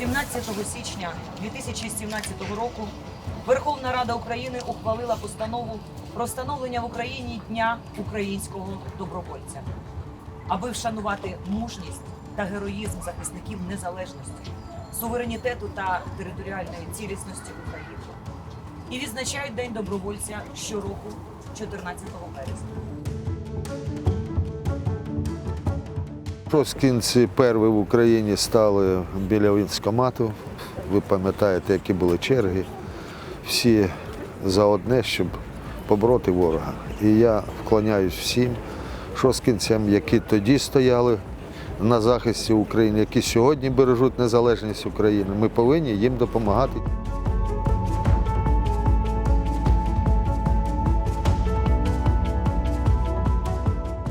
17 січня 2017 року Верховна Рада України ухвалила постанову про встановлення в Україні Дня українського добровольця, аби вшанувати мужність та героїзм захисників незалежності, суверенітету та територіальної цілісності України. І відзначають День добровольця щороку, 14 березня. Проскінці перші в Україні стали біля військкомату. Ви пам'ятаєте, які були черги. Всі за одне, щоб побороти ворога. І я вклоняюсь всім шосткінцям, які тоді стояли на захисті України, які сьогодні бережуть незалежність України. Ми повинні їм допомагати.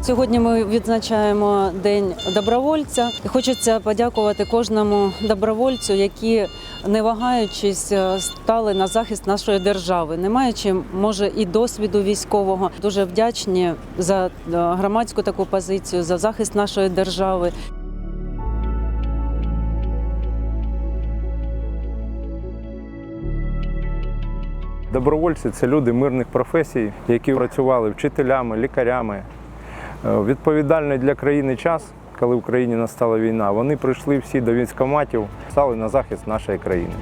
Сьогодні ми відзначаємо День добровольця. Хочеться подякувати кожному добровольцю, які, не вагаючись, е, стали на захист нашої держави, не маючи, може, і досвіду військового. Дуже вдячні за е, громадську таку позицію, за захист нашої держави. Добровольці це люди мирних професій, які працювали вчителями, лікарями. Е, Відповідальний для країни час, коли в Україні настала війна, вони прийшли всі до військоматів, стали на захист нашої країни.